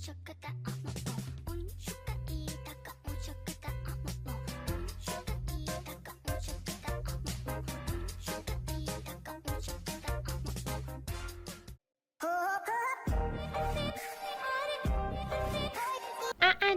chocada.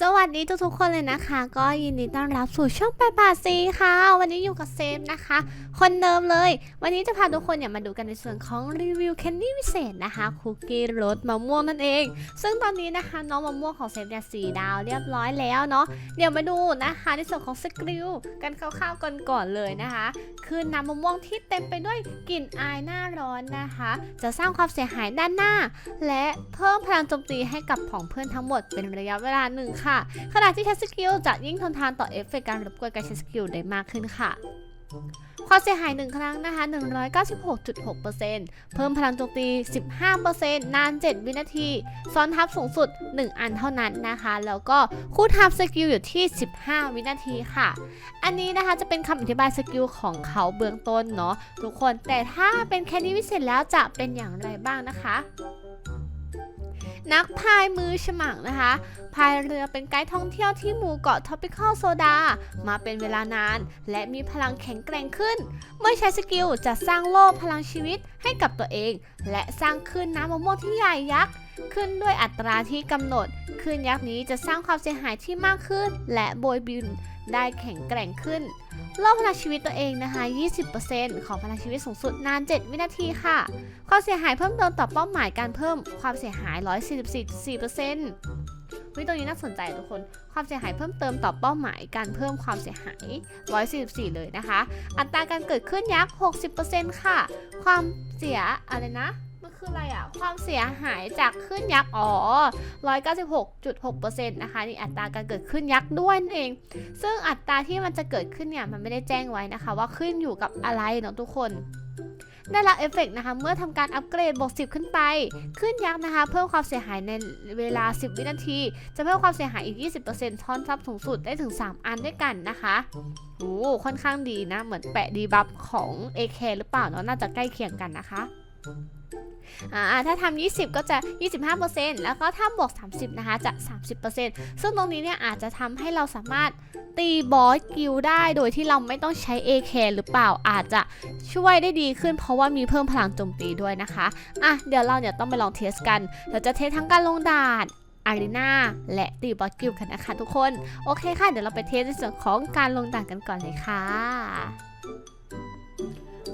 สวัสดีทุกๆคนเลยนะคะ ก็ยินดีต้อนรับสู่ช่องไปป่าซีค่ะ วันนี้อยู่กับเซฟนะคะ คนเดิมเลย วันนี้จะพาทุกคนเนี่ยมาดูกันในส่วนของรีวิวแคนดี้พิเศษนะคะคุกกี้รสมะม่วงนั่นเอง ซึ่งตอนนี้นะคะน้องมะม่วงของเซฟเนี่ยสีดาวเรียบร้อยแล้วเนาะเดี๋ยวมาดูนะคะในส่วนของสกริวกันคร่าวๆก่อนก่อนๆเลยนะคะ คือน้ำมะม่วงที่เต็มไปด้วยกลิ่นอายหน้าร้อนนะคะ จะสร้างความเสียหายด้านหน้า และเพิ่มพลังโจมตีให้กับผองเพื่อนทั้งหมดเป็นระยะเวลาหนึ่งค่ะ ขณะที่ใช้สกิลจะยิ่งทนทานต่อเอฟเฟกต์การรบกวนการใช้สกิลได้มากขึ้นค่ะความเสียหาย 1 ครั้งนะคะ 196.6%เพิ่มพลังโจมตี 15%นาน 7 วินาที ซ้อนทับสูงสุด 1 อันเท่านั้นนะคะ แล้วก็คู่ทับสกิลอยู่ที่ 15 วินาทีค่ะ อันนี้นะคะจะเป็นคำอธิบายสกิลของเขาเบื้องต้นเนาะทุกคน แต่ถ้าเป็นแคนดี้วิเศษแล้วจะเป็นอย่างไรบ้างนะคะ นักพายมือฉมังนะคะ พายเรือเป็นไกด์ท่องเที่ยวที่หมู่เกาะท o ปิคอลโซดามาเป็นเวลานาน และมีพลังแข็งแกร่งขึ้น เมื่อใช้สกิลจะสร้างโล่พลังชีวิตให้กับตัวเอง และสร้างคลื่นน้ำมะม่วงที่ใหญ่ยักษ์ขึ้นด้วยอัตราที่กำหนดคลื่นยักษ์นี้จะสร้างความเสียหายที่มากขึ้น และโบยบินได้แข็งแกร่งขึ้น โล่พลังชีวิตตัวเองนะคะ 20%ของพลังชีวิตสูงสุดนาน 7 วินาทีค่ะ ความเสียหายเพิ่มเติมต่อเป้าหมายการเพิ่มความเสียหาย 144.4%วิตรงนี้น่าสนใจทุกคน ความเสียหายเพิ่มเติมต่อเป้าหมายการเพิ่มความเสียหาย 144 เลยนะคะ อัตราการเกิดขึ้นยักษ์ 60%ค่ะ ความเสียอะไรนะ คืออะไรอะความเสียหายจากขึ้นยักษ์อ๋อ196.6%นะคะนี่อัตราการเกิดขึ้นยักษ์ด้วยนั่นเอง ซึ่งอัตราที่มันจะเกิดขึ้นเนี่ยมันไม่ได้แจ้งไว้นะคะ ว่าขึ้นอยู่กับอะไรเนาะทุกคนได้รับเอฟเฟกต์นะคะเมื่อทำการอัปเกรดบวก10 ขึ้นไป ขึ้นยักษ์นะคะ เพิ่มความเสียหายในเวลา 10 วินาที จะเพิ่มความเสียหายอีก 20%ทอนทับสูงสุดได้ถึง 3 อันด้วยกันนะคะโอ้ค่อนข้างดีนะ เหมือนแปะดีบัฟของ AK หรือเปล่าเนาะน่าจะใกล้เคียงกันนะคะ อ่าถ้าทำ20 ก็จะ 25%แล้วก็ถ้าบวก 30 นะคะ จะ 30%ซึ่งตรงนี้เนี่ยอาจจะทำให้เราสามารถตีบอสกิลได้โดยที่เราไม่ต้องใช้ AK หรือเปล่าอาจจะช่วยได้ดีขึ้น เพราะว่ามีเพิ่มพลังโจมตีด้วยนะคะอะเดี๋ยวเราเนี่ยต้องไปลองเทสกันเดี๋ยวจะเทสทั้งการลงดานอารีนาและตีบอสกิลกันนะคะทุกคน โอเคค่ะ เดี๋ยวเราไปเทสในส่วนของการลงด่านกันก่อนเลยค่ะ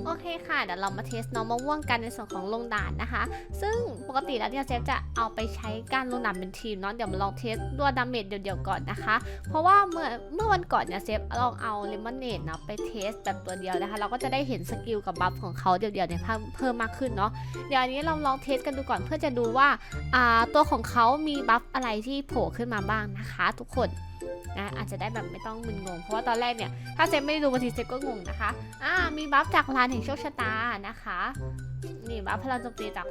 โอเคค่ะ เดี๋ยวเรามาเทสน้องมะม่วงกันในส่วนของลงด่านนะคะ ซึ่งปกติแล้วเนี่ยเซฟจะเอาไปใช้การลงด่านเป็นทีมเนาะเดี๋ยวมาลองเทสด้วดาเมจเดียวๆก่อนนะคะ เพราะว่าเมื่อเมื่อวันก่อนเนี่ยเซฟลองเอาเลมอนเนดเนาะไปเทสแบบตัวเดียวนะคะ เราก็จะได้เห็นสกิลกับบัฟของเขาเดียวๆเนี่ยเพิ่มเพิ่มมากขึ้นเนาะเดี๋ยวอันนี้เราลองเทสกันดูก่อนเพื่อจะดูว่าอ่าตัวของเขามีบัฟอะไรที่โผล่ขึ้นมาบ้างนะคะ ทุกคน นะอาจจะได้แบบไม่ต้องมึนงง เพราะว่าตอนแรกเนี่ย ถ้าเซฟไม่ดูบางทีเซฟก็งงนะคะอ่ามีบัฟจากร้านแห่งโชคชะตานะคะ นี่บัฟพลังโจมตีจาก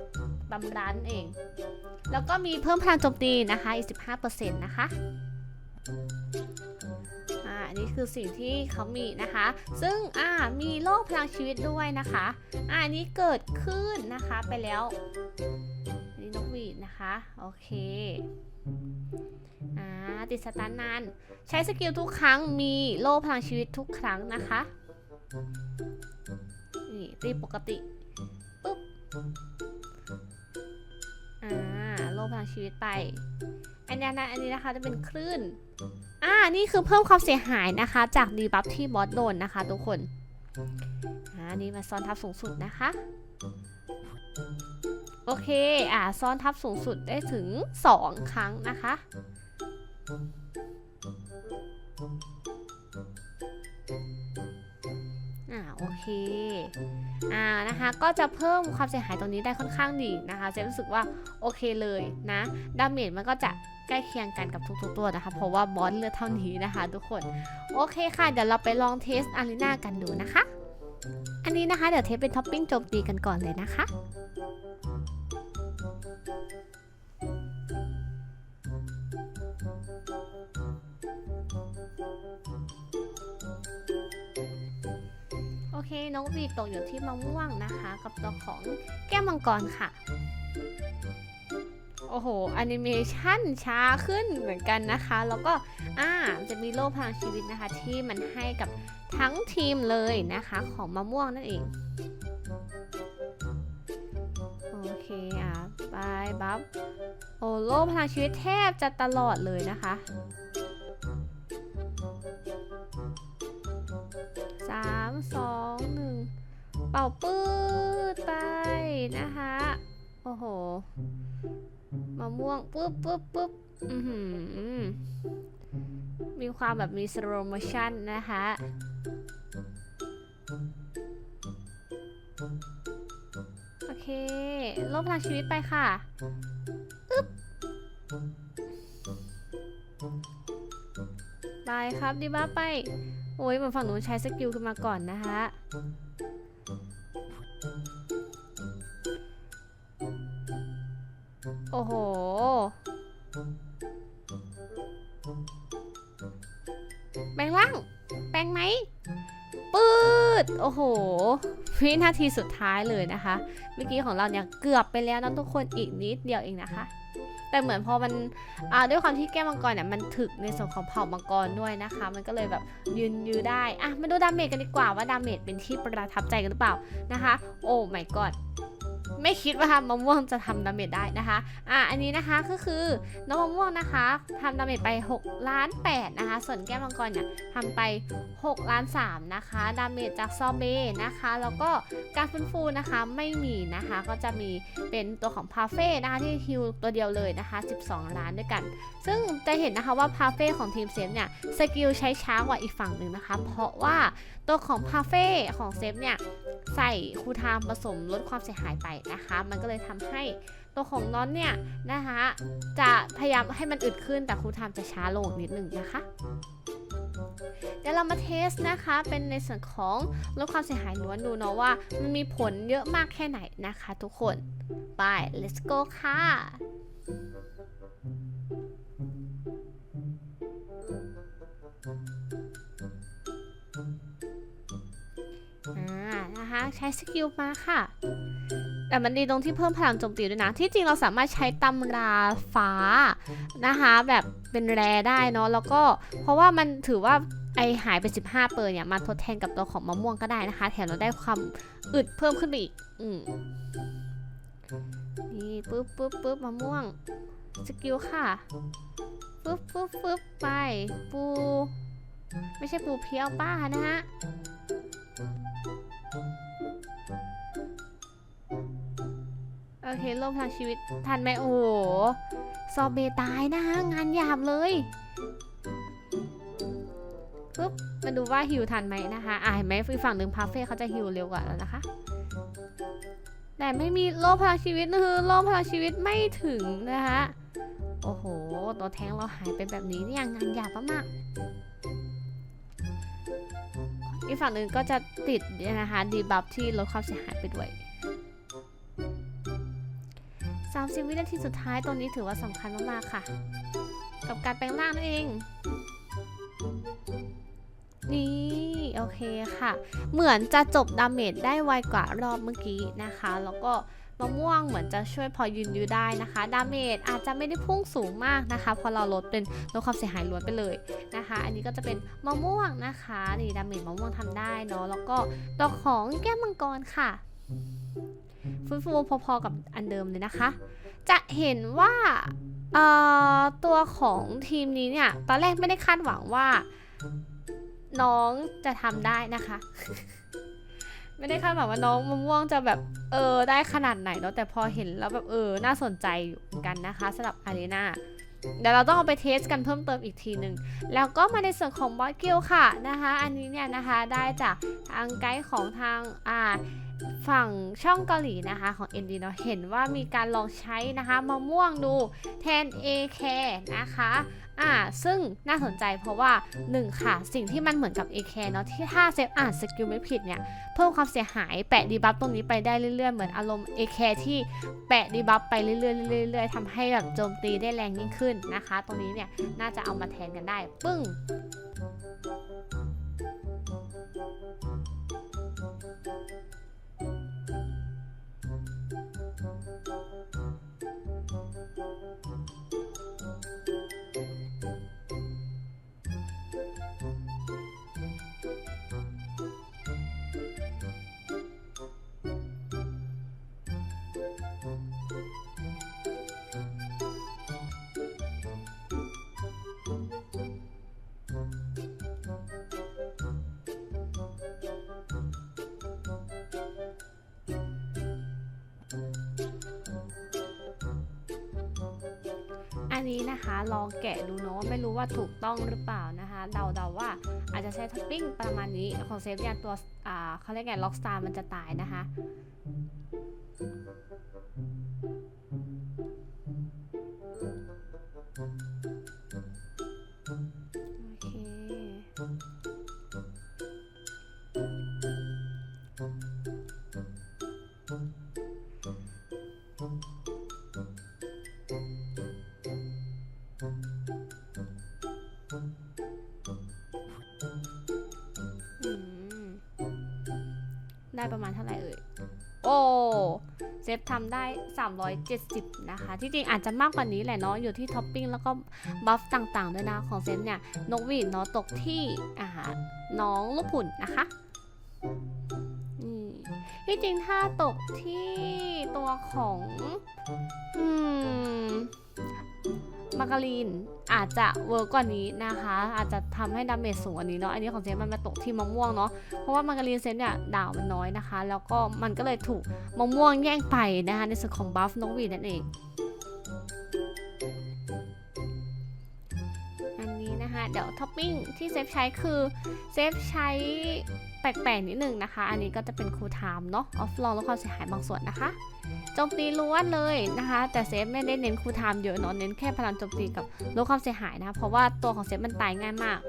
บำร้านเอง แล้วก็มีเพิ่มพลังโจมตีนะคะอีก 15%นะคะอ่าอันนี้คือสิ่งที่เขามีนะคะ ซึ่งอ่ามีโลกพลังชีวิตด้วยนะคะ อ่าอันนี้เกิดขึ้นนะคะไปแล้วอันนี่ โอเคอ่าติดสตาร์นาน ใช้สกิลทุกครั้งมีโล่พลังชีวิตทุกครั้งนะคะนี่ตีปกติปุ๊บอ่าโล่พลังชีวิตไป อันนี้นะอันนี้นะคะจะเป็นคลื่นอ่านี่คือเพิ่มความเสียหายนะคะ จากดีบัฟที่บอสโดนนะคะ ทุกคนอ่านี่มาซ้อนทับสูงสุดนะคะ ออเค อ่าซ้อนทับสูงสุดได้ถึง 2 ครั้งนะคะ อ่า โอเค อ่า นะคะ ก็จะเพิ่มความเสียหายตรงนี้ได้ค่อนข้างดีนะคะ เจะรู้สึกว่าโอเคเลยนะ ดาเมจมันก็จะใกล้เคียงกันกับทุกๆตัวนะคะ เพราะว่าบอสเลือดเท่านี้นะคะทุกคน โอเคค่ะ เดี๋ยวเราไปลองเทสอารีนากันดูนะคะ อันนี้นะคะ เดี๋ยวเทสเป็นท็อปปิ้งโจมตีกันก่อนเลยนะคะ น้องวีตกอยู่ที่มะม่วงนะคะ กับตัวของแก้วมังกรค่ะ โอ้โหแอนิเมชันช้าขึ้นเหมือนกันนะคะ แล้วก็อ่าจะมีโล่พลังชีวิตนะคะ ที่มันให้กับทั้งทีมเลยนะคะของมะม่วงนั่นเอง โอเคอะบายบัฟโอ้โล่พลังชีวิตแทบจะตลอดเลยนะคะ สองหนึ่งเป่าปื้ดไปนะคะ โอ้โหมะม่วงปุ๊บปุ๊บปุ๊บมีความแบบมีสโลโมชั่นนะคะโอเค ลบพลังชีวิตไปค่ะอึ๊บไปครับดีบ้าไป โอ้ยเหมือนฝั่งนู้นใช้สกิลขึ้นมาก่อนนะคะโอ้โห แปลงร่าง แปลงไหมปืดโอ้โห วินาทีสุดท้ายเลยนะคะ เมื่อกี้ของเราเนี่ยเกือบไปแล้วนะทุกคนอีกนิดเดียวเองนะคะ แต่เหมือนพอมันอ่าด้วยความที่แก้มังกรเนี่ยมันถึกในส่วนของเผ่ามังกรด้วยนะคะ มันก็เลยแบบยืนยืนได้อะมาดูดาเมจกันดีกว่าว่าดาเมจเป็นที่ประทับใจกันหรือเปล่านะคะ โอ้ my god ไม่คิดว่าทำมะม่วงจะทำดาเมจได้นะคะ อะอันนี้นะคะก็คือน้องมะม่วงนะคะทำดาเมจไป6ล้าน8นะคะ ส่วนแก้วมังกรเนี่ยทำไป6ล้าน3นะคะ ดาเมจจากซอเบนะคะ แล้วก็การฟื้นฟูนะคะไม่มีนะคะ ก็จะมีเป็นตัวของพาเฟ่นะคะที่ฮิลตัวเดียวเลยนะคะ 12 ล้านด้วยกัน ซึ่งจะเห็นนะคะว่าพาเฟ่ของทีมเซฟเนี่ยสกิลใช้ช้ากว่าอีกฝั่งหนึ่งนะคะ เพราะว่าตัวของพาเฟ่ของเซฟเนี่ยใส่คูลไทม์ผสมลดความเสียหายไปนะคะ มันก็เลยทำให้ตัวของน้อนเนี่ยนะคะจะพยายามให้มันอึดขึ้นแต่ครูทม์จะช้าลงนิดหนึ่งนะคะเดี๋ยวเรามาเทสนะคะ เป็นในส่วนของลดความเสียหายล้วนดูเนาะว่า มันมีผลเยอะมากแค่ไหนนะคะ ทุกคนไป let's go ค่ะอ่านะคะใช้สกิลมาค่ะ แต่มันดีตรงที่เพิ่มพลังโจมตีด้วยนะ ที่จริงเราสามารถใช้ตำราฟ้านะคะแบบเป็นแรได้เนาะแล้วก็เพราะว่ามันถือว่าไอหายไป 15 เปอร์เนี่ยมาทดแทนกับตัวของมะม่วงก็ได้นะคะ แถมเราได้ความอึดเพิ่มขึ้นไปอีก อืมนี่ปึ๊บปึ๊บปึ๊บมะม่วงสกิลค่ะปึ๊บปึ๊บปึ๊บไปปู ไม่ใช่ปูเพียวป้านะฮะ เคโลกพลังชีวิตทันไหมโอ้โหซอเบตายนะฮะงานหยาบเลยปุ๊บมาดูว่าฮิวทันไหมนะคะอ่าเห็นไหมอีกฝั่งหนึ่งพาเฟ่เขาจะฮิวเร็วกว่าแล้วนะคะ แต่ไม่มีโลกพลังชีวิตคือโลกพลังชีวิตไม่ถึงนะคะโอ้โห ตัวแทงเราหายไปแบบนี้นี่ยังงานหยาบมากอีกฝั่งหนึ่งก็จะติดนะคะดีบัฟที่ลดความเสียหายไปด้วย 30 วินาทีสุดท้ายตรงนี้ถือว่าสำคัญมากๆค่ะ กับการแปลงร่างนั่นเอง นี่ โอเคค่ะ เหมือนจะจบดาเมจได้ไวกว่ารอบเมื่อกี้นะคะ แล้วก็มะม่วงเหมือนจะช่วยพอยืนยื้อได้นะคะ ดาเมจอาจจะไม่ได้พุ่งสูงมากนะคะเพอเราลดเป็นลดความเสียหายล้วนไปเลยนะคะ อันนี้ก็จะเป็นมะม่วงนะคะนี่ดาเมจมะม่วงทำได้เนาะแล้วก็ตัวของแก้มมังกรค่ะ ฟื้นฟูพอๆกับอันเดิมเลยนะคะ จะเห็นว่าตัวของทีมนี้เนี่ย ตอนแรกไม่ได้คาดหวังว่า น้องจะทำได้นะคะ ไม่ได้คาดหวังว่าน้องมะม่วงจะแบบเออได้ขนาดไหนเนาะแต่พอเห็นแล้วแบบเออน่าสนใจอยู่กันนะคะสำหรับอารีนาเดี๋ยวเราต้องเอาไปเทสกันเพิ่มเติมอีกทีหนึ่งแล้วก็มาในส่วนของบอสกิลค่ะนะคะ อันนี้เนี่ยนะคะได้จากทางไกด์ของทางอ่า ฝั่งช่องเกาหลีนะคะของ ND เนาะเห็นว่ามีการลองใช้นะคะมะม่วงดูแทน AK นะคะอ่าซึ่งน่าสนใจเพราะว่า 1 ค่ะ สิ่งที่มันเหมือนกับ AK เนาะที่ถ้าเซฟอ่านสกิลไม่ผิดเนี่ย เพิ่มความเสียหายแปะดีบัฟตรงนี้ไปได้เรื่อยๆ เหมือนอารมณ์ AK ที่แปะดีบัฟไปเรื่อยๆเรื่อยๆทำให้แบบโจมตีได้แรงยิ่งขึ้นนะคะ ตรงนี้เนี่ยน่าจะเอามาแทนกันได้ ปึ้ง นนี้นะคะลองแกะดูเนาะไม่รู้ว่าถูกต้องหรือเปล่านะคะเดาๆว่าอาจจะใช้ท็อปปิ้งประมาณนี้ของเซฟเนี่ยตัวอ่าเขาเรียกไงล็อกสตาร์มันจะตายนะคะ เท่าไหร่เอ่ย โอ้เซฟทำได้ 370 นะคะ ที่จริงอาจจะมากกว่านี้แหละเนาะ อยู่ที่ท็อปปิ้งแล้วก็บัฟต่างๆ ด้วยนะ ของเซฟเนี่ย นกหวีดเนาะตกที่อ่าน้องลูกผุ่นนะคะนี่ที่จริงถ้าตกที่ตัวของ อืม มาการีนอาจจะเวิร์กกว่านี้นะคะ อาจจะทำให้ดาเมจสูงกว่านี้เนาะอันนี้ของเซนมันมาตกที่มะม่วงเนาะเพราะว่ามาการีนเซนเนี่ยดาวมันน้อยนะคะ แล้วก็มันก็เลยถูกมะม่วงแย่งไปนะคะในส่วนของบัฟน้องวีนั่นเองอันนี้นะคะเดี๋ยวท็อปปิ้งที่เซฟใช้คือเซฟใช้แปลกๆนิดนึงนะคะ อันนี้ก็จะเป็นครูไทม์เนาะออฟลองล้วความเสียหายบางส่วนนะคะ โจมตีล้วนเลยนะคะ แต่เซฟไม่ได้เน้นคูลไทม์เยอะเนาะเน้นแค่พลังโจมตีกับลดความเสียหายนะ เพราะว่าตัวของเซฟมันตายง่ายมาก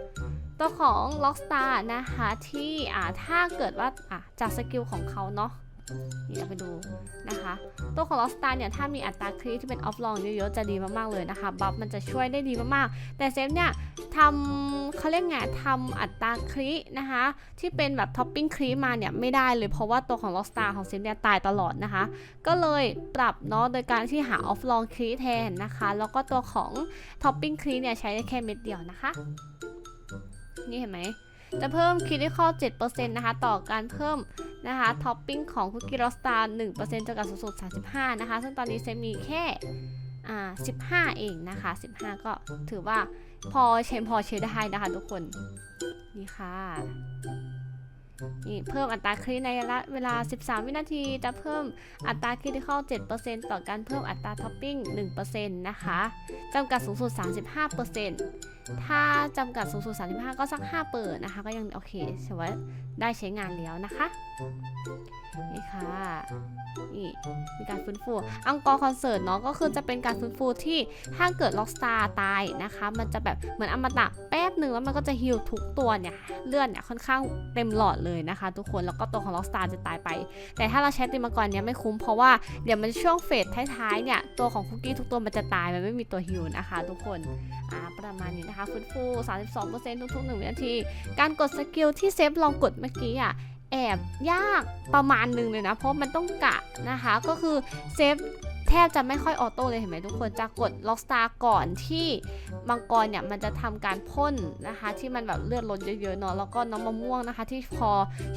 ตัวของล็อกสตาร์นะคะที่อ่าถ้าเกิดว่าอ่าจากสกิลของเขาเนาะ นี่เราไปดูนะคะ ตัวของลอสตาเนี่ยถ้ามีอัตราคริที่เป็นออฟลองเยอะๆจะดีมากๆเลยนะคะบัฟมันจะช่วยได้ดีมากๆ แต่เซฟเนี่ยทำเขาเรียกไงทำอัตราครินะคะ ที่เป็นแบบท็อปปิ้งครีมมาเนี่ยไม่ได้เลยเพราะว่าตัวของลอสตาของเซฟเนี่ยตายตลอดนะคะ ก็เลยปรับเนาะโดยการที่หาออฟลองครีแทนนะคะ แล้วก็ตัวของท็อปปิ้งครีเนี่ยใช้ได้แค่เม็ดเดียวนะคะ นี่เห็นไหม จะเพิ่มคริติคอล7%นะคะต่อการเพิ่มนะคะท็อปปิ้งของคุกกี้รอสตาร์1%จนกการสูงสุด35 นะคะ ซึ่งตอนนี้เซมีแค่อ่า15 เองนะคะ 15 ก็ถือว่าพอเชนพอเชได้นะคะทุกคน นี่ค่ะ นี่เพิ่มอัตราคริในระยะเวลา 13 วินาที จะเพิ่มอัตราคริติคอล7%ต่อการเพิ่มอัตราท็อปปิ้ง 1%นะคะจำกัดสูงสุด 35%ถ้าจำกัดสูงสุด 35 ก็สัก 5 เปิดนะคะ ก็ยังโอเคถือว่าได้ใช้งานแล้วนะคะ นี่ค่ะ นี่มีการฟื้นฟูอังกอร์คอนเสิร์ตเนาะก็คือจะเป็นการฟื้นฟูที่ถ้าเกิดล็อกสตาร์ตายนะคะ มันจะแบบเหมือนอมตะ ป๊บหนึ่งแล้วมันก็จะฮิลทุกตัวเนี่ยเลือดเนี่ยค่อนข้างเต็มหลอดเลยนะคะ ทุกคนแล้วก็ตัวของล็อกสตาร์จะตายไป แต่ถ้าเราใช้ติมากรเนี่ยไม่คุ้มเพราะว่าเดี๋ยวมันช่วงเฟสท้ายๆเนี่ยตัวของคุกกี้ทุกตัวมันจะตายมันไม่มีตัวฮิลนะคะทุกคนอ่าประมาณนี้นะคะฟื้นฟู 32%ทุกๆ1วินาที การกดสกิลที่เซฟลองกดเมื่อกี้อะแอบยากประมาณหนึ่งเลยนะ เพราะมันต้องกะนะคะ ก็คือเซฟ แทบจะไม่ค่อยออโต้เลยเห็นไหมทุกคนจะกดล็อกสตาร์ก่อนที่มังกรเนี่ยมันจะทำการพ่นนะคะ ที่มันแบบเลือดลดเยอะๆเนาะแล้วก็น้องมะม่วงนะคะ ที่พอ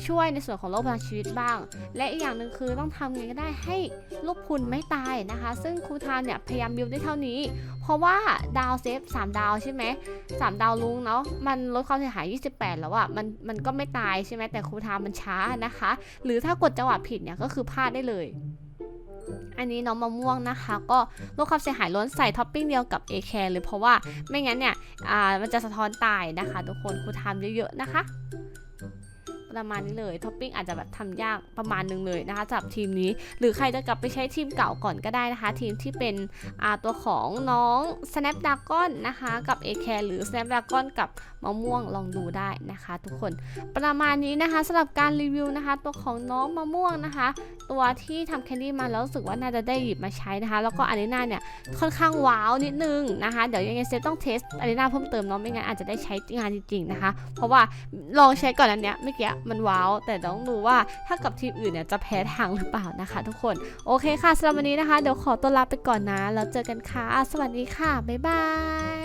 ช่วยในส่วนของโรคพลังชีวิตบ้าง และอีกอย่างหนึ่งคือต้องทำไงก็ได้ให้ลูกคุณไม่ตายนะคะ ซึ่งครูทานเนี่ยพยายามบิวได้เท่านี้ เพราะว่าดาวเซฟ3 ดาวใช่ไหมสามดาวลุงเนาะมันลดความเสียหาย 28 แล้วอะมันมันก็ไม่ตายใช่ไหมแต่ครูทานมันช้านะคะ หรือถ้ากดจังหวะผิดเนี่ยก็คือพลาดได้เลย อันนี้น้องมะม่วงนะคะ ก็ลดความเสียหายล้นใส่ท็อปปิ้งเดียวกับ a อเลยเพราะว่าไม่งั้นเนี่ยอ่ามันจะสะท้อนตายนะคะ ทุกคนครูทำเยอะๆนะคะประมาณนี้เลยท็อปปิ้งอาจจะแบบทำยากประมาณหนึงเลยนะคะสำหรับทีมนี้ หรือใครจะกลับไปใช้ทีมเก่าก่อนก็ได้นะคะ ทีมที่เป็นตัวของน้อง Snapdragon นะคะ กับ a อหรือ Snapdragon กับ มะม่วงลองดูได้นะคะ ทุกคนประมาณนี้นะคะสำหรับการรีวิวนะคะ ตัวของน้องมะม่วงนะคะ ตัวที่ทำแคนดี้มาแล้วรู้สึกว่าน่าจะได้หยิบมาใช้นะคะ แล้วก็อารีนาเนี่ยค่อนข้างว้าวนิดนึงนะคะ เดี๋ยวยังไงเซฟต้องเทสอารีนาเพิ่มเติมเนาะไม่งั้นอาจจะได้ใช้งานจริงๆนะคะ เพราะว่าลองใช้ก่อนอันเนี้ยเมื่อกี้มันว้าวแต่ต้องดูว่าถ้ากับทีมอื่นเนี่ยจะแพ้ทางหรือเปล่านะคะ ทุกคนโอเคค่ะสำหรับวันนี้นะคะเดี๋ยวขอตัวลาไปก่อนนะแล้วเจอกันค่ะ สวัสดีค่ะ บ๊ายบาย